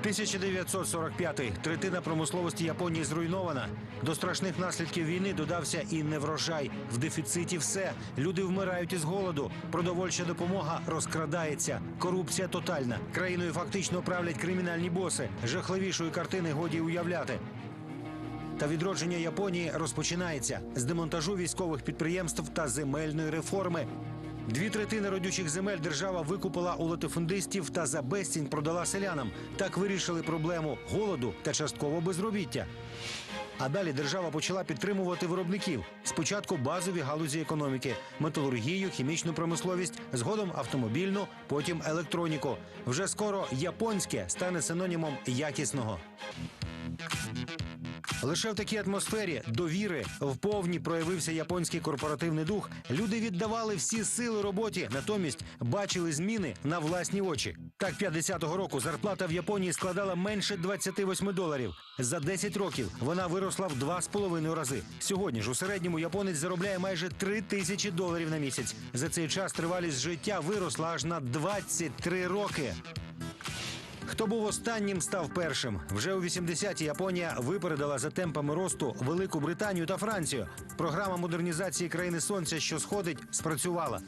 1945. Третина промисловості Японії зруйнована. До страшних наслідків війни додався і неврожай. В дефіциті все. Люди вмирають із голоду. Продовольча допомога розкрадається. Корупція тотальна. Країною фактично правлять кримінальні боси. Жахливішої картини годі уявляти. Та відродження Японії розпочинається з демонтажу військових підприємств та земельної реформи. Дві третини родючих земель держава викупила у латифундистів та за безцінь продала селянам. Так вирішили проблему голоду та частково безробіття. А далі держава почала підтримувати виробників. Спочатку базові галузі економіки, металургію, хімічну промисловість, згодом автомобільну, потім електроніку. Вже скоро японське стане синонімом якісного. Лише в такій атмосфері довіри вповні проявився японський корпоративний дух. Люди віддавали всі сили роботі, натомість бачили зміни на власні очі. Так, 50-го року зарплата в Японії складала менше 28 доларів. За 10 років вона виросла в 2,5 рази. Сьогодні ж у середньому японець заробляє майже 3 тисячі доларів на місяць. За цей час тривалість життя виросла аж на 23 роки. Хто був останнім, став першим. Вже у 80-ті Японія випередила за темпами росту Велику Британію та Францію. Програма модернізації країни сонця, що сходить, спрацювала.